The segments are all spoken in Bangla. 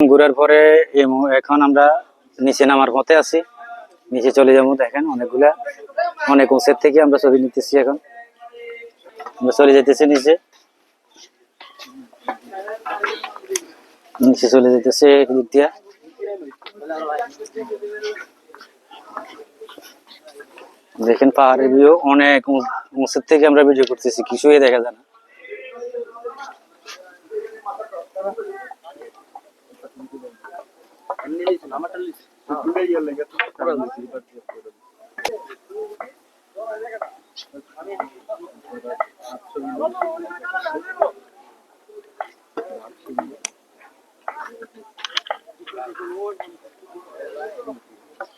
ঘুরার পরে এখন আমরা নিচে নামার পথে আছি। নিচে চলে যাব, দেখেন অনেকগুলা, অনেক উঁচের থেকে আমরা ছবি নিতেছি এখন। আমরা চলে যেতেছি নিচে। নিচে চলে যেতেছে দিয়া। দেখেন পাহাড়ের ভিউ, অনেক উঁচুর থেকে আমরা ভিডিও করতেছি, কিছুই দেখা যায় না।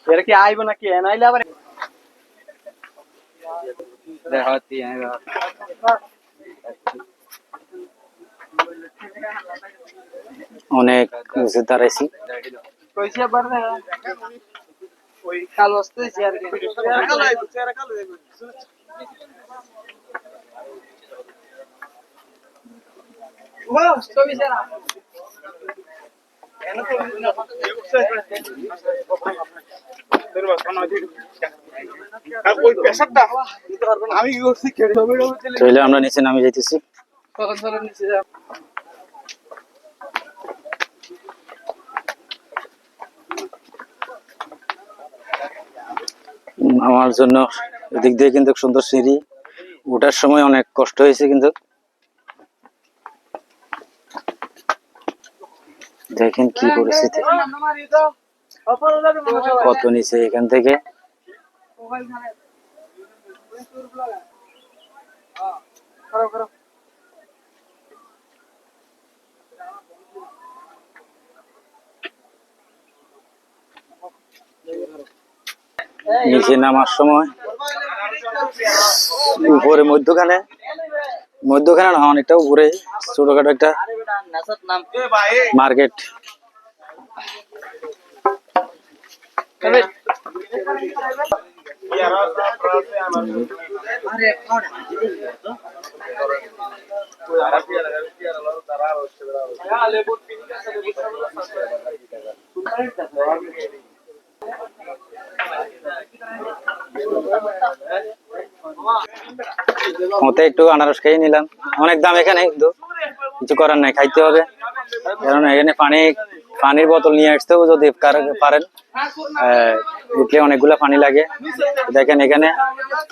এরা কি আইব নাকি? এনাইলে আবার দেখাচ্ছি অনেক উঁচু দাঁড়াইছি। কইছে ওই কাল আসতেছে আর কি। কালো আইব চেহারা কালো আইব ওয়াও ছবি সেরা আমি কি করছি তাহলে আমরা নিচে নামে যাইতেছি। আমার জন্য এদিক দিয়ে কিন্তু সুন্দর সিঁড়ি। ওঠার সময় অনেক কষ্ট হয়েছে কিন্তু। দেখেন কি পরিস্থিতি। কত নিচে এখান থেকে। করো করো নিচে নামার সময়। উপরে মধ্যখানে। মধ্যখানে না অনেকটা উপরে। ছোটখাটো একটা মার্কেট। মতে একটু আনারস খেয়ে নিলাম। অনেক দাম এখানে, কিন্তু কিছু করার নাই, খাইতে হবে। কারণ এখানে পানি, পানির বোতল নিয়ে আসতেও যদি পারেন। উঠলে অনেকগুলা পানি লাগে। দেখেন এখানে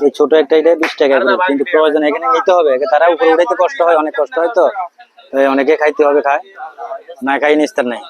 এই ছোট একটা এটা বিশ টাকা করে, কিন্তু প্রয়োজন এখানে নিতে হবে। তারা উপরে উঠাইতে কষ্ট হয়, অনেক কষ্ট হয় তো। অনেকে খাইতে হবে খায়। না খাই নিস্তার নাই